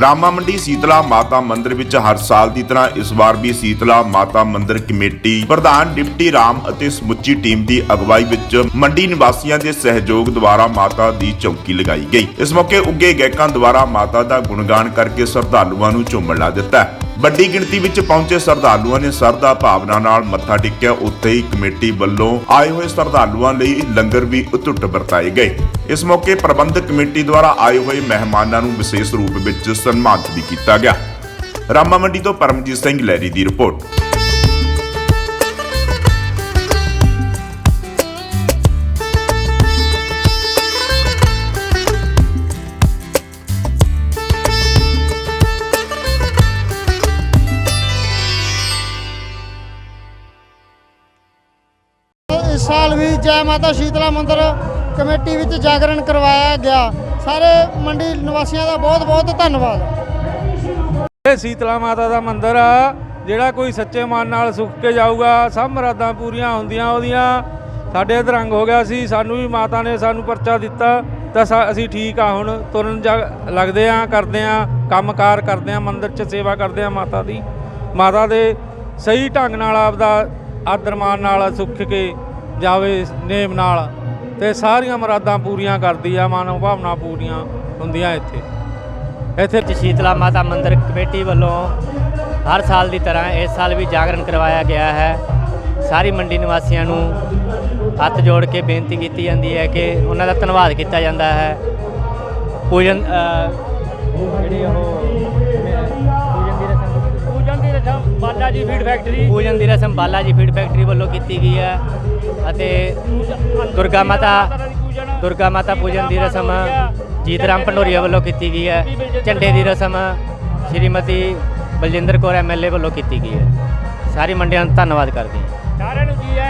ਰਾਮਾ ਮੰਡੀ ਸੀਤਲਾ ਮਾਤਾ ਮੰਦਿਰ ਵਿੱਚ ਹਰ ਸਾਲ ਦੀ ਤਰ੍ਹਾਂ ਇਸ ਵਾਰ ਵੀ ਸੀਤਲਾ ਮਾਤਾ ਮੰਦਿਰ ਕਮੇਟੀ, ਪ੍ਰਧਾਨ ਡਿਪਟੀ ਰਾਮ ਅਤੇ ਸਮੁੱਚੀ ਟੀਮ ਦੀ ਅਗਵਾਈ ਵਿੱਚ ਮੰਡੀ ਨਿਵਾਸੀਆਂ ਦੇ ਸਹਿਯੋਗ ਦੁਆਰਾ ਮਾਤਾ ਦੀ ਚੌਕੀ ਲਗਾਈ ਗਈ। ਇਸ ਮੌਕੇ ਉੱਗੇ ਗਾਇਕਾਂ ਦੁਆਰਾ ਮਾਤਾ ਦਾ ਗੁਣਗਾਨ ਕਰਕੇ ਸ਼ਰਧਾਲੂਆਂ ਨੂੰ ਝੂਮਣ ਲਾ ਦਿੱਤਾ। ਵੱਡੀ ਗਿਣਤੀ ਵਿੱਚ ਪਹੁੰਚੇ ਸ਼ਰਧਾਲੂਆਂ ਨੇ ਸਰਦਾ ਭਾਵਨਾ ਨਾਲ ਮੱਥਾ ਟੇਕਿਆ। ਉੱਥੇ ਹੀ ਕਮੇਟੀ ਵੱਲੋਂ ਆਏ ਹੋਏ ਸ਼ਰਧਾਲੂਆਂ ਲਈ ਲੰਗਰ ਵੀ ਉਤੁੱਟ ਵਰਤਾਏ ਗਏ। ਇਸ ਮੌਕੇ ਪ੍ਰਬੰਧਕ ਕਮੇਟੀ ਦੁਆਰਾ ਆਏ ਹੋਏ ਮਹਿਮਾਨਾਂ ਨੂੰ ਵਿਸ਼ੇਸ਼ ਰੂਪ ਵਿੱਚ ਸਨਮਾਨਿਤ ਵੀ ਕੀਤਾ ਗਿਆ। ਰਾਮਾ ਮੰਡੀ ਤੋਂ ਪਰਮਜੀਤ ਸਿੰਘ ਲੈਰੀ ਦੀ ਰਿਪੋਰਟ। ਇਸ ਸਾਲ ਵੀ ਜੈ ਮਾਤਾ ਸ਼ੀਤਲਾ ਮੰਦਿਰ ਕਮੇਟੀ ਵਿੱਚ ਜਾਗਰਣ ਕਰਵਾਇਆ ਗਿਆ। ਸਾਰੇ ਮੰਡੀ ਨਿਵਾਸੀਆਂ ਦਾ ਬਹੁਤ ਬਹੁਤ ਧੰਨਵਾਦ। ਇਹ ਸੀਤਲਾ ਮਾਤਾ ਦਾ ਮੰਦਿਰ ਆ, ਜਿਹੜਾ ਕੋਈ ਸੱਚੇ ਮਨ ਨਾਲ ਸੁੱਖ ਕੇ ਜਾਊਗਾ, ਸਭ ਮੁਰਾਦਾਂ ਪੂਰੀਆਂ ਹੁੰਦੀਆਂ ਉਹਦੀਆਂ। ਸਾਡੇ ਅਧਰੰਗ ਹੋ ਗਿਆ ਸੀ, ਸਾਨੂੰ ਵੀ ਮਾਤਾ ਨੇ ਸਾਨੂੰ ਪਰਚਾ ਦਿੱਤਾ, ਤਾਂ ਸਾ- ਅਸੀਂ ਠੀਕ ਆ ਹੁਣ। ਤੁਰਨ ਜਾ, ਲੱਗਦੇ ਆ, ਕਰਦੇ ਆ, ਕੰਮਕਾਰ ਕਰਦੇ ਆ, ਮੰਦਿਰ 'ਚ ਸੇਵਾ ਕਰਦੇ ਆ ਮਾਤਾ ਦੀ। ਮਾਤਾ ਦੇ ਸਹੀ ਢੰਗ ਨਾਲ ਆਪਦਾ ਆਦਰ ਮਾਨ ਨਾਲ ਸੁੱਖ ਕੇ ਜਾਵੇ ਨੇਮ ਨਾਲ ਤੇ ਸਾਰੀਆਂ ਮੁਰਾਦਾਂ ਪੂਰੀਆਂ ਕਰਦੀ ਆ ਮਾਨਵ ਭਾਵਨਾ ਪੂਰੀਆਂ ਹੁੰਦੀਆਂ ਇੱਥੇ। ਇੱਥੇ ਸ਼ੀਤਲਾ ਮਾਤਾ ਮੰਦਿਰ ਕਮੇਟੀ ਵੱਲੋਂ ਹਰ ਸਾਲ ਦੀ ਤਰ੍ਹਾਂ ਇਸ ਸਾਲ ਵੀ ਜਾਗਰਣ ਕਰਵਾਇਆ ਗਿਆ ਹੈ। ਸਾਰੀ ਮੰਡੀ ਨਿਵਾਸੀਆਂ ਨੂੰ ਹੱਥ ਜੋੜ ਕੇ ਬੇਨਤੀ ਕੀਤੀ ਜਾਂਦੀ ਹੈ ਕਿ ਉਹਨਾਂ ਦਾ ਧੰਨਵਾਦ ਕੀਤਾ ਜਾਂਦਾ ਹੈ। ਪੂਜਨ ਜਿਹੜੀ ਉਹ ਜੀ ਫੀਡ ਫੈਕਟਰੀ ਪੂਜਨ ਦੀ ਰਸਮ ਬਾਲਾ ਜੀ ਫੀਡ ਫੈਕਟਰੀ ਵੱਲੋਂ ਕੀਤੀ ਗਈ ਹੈ। ਅਤੇ ਦੁਰਗਾ ਮਾਤਾ ਦੁਰਗਾ ਮਾਤਾ ਪੂਜਨ ਦੀ ਰਸਮ ਜੀਤ ਰਾਮ ਪੰਡੋਰੀਆ ਵੱਲੋਂ ਕੀਤੀ ਗਈ ਹੈ। ਝੰਡੇ ਦੀ ਰਸਮ ਸ਼੍ਰੀਮਤੀ ਬਲਜਿੰਦਰ ਕੌਰ ਐਮਐਲਏ ਵੱਲੋਂ ਕੀਤੀ ਗਈ ਹੈ। ਸਾਰੀ ਮੰਡੀਆਂ ਦਾ ਧੰਨਵਾਦ ਕਰਦੇ ਹਾਂ।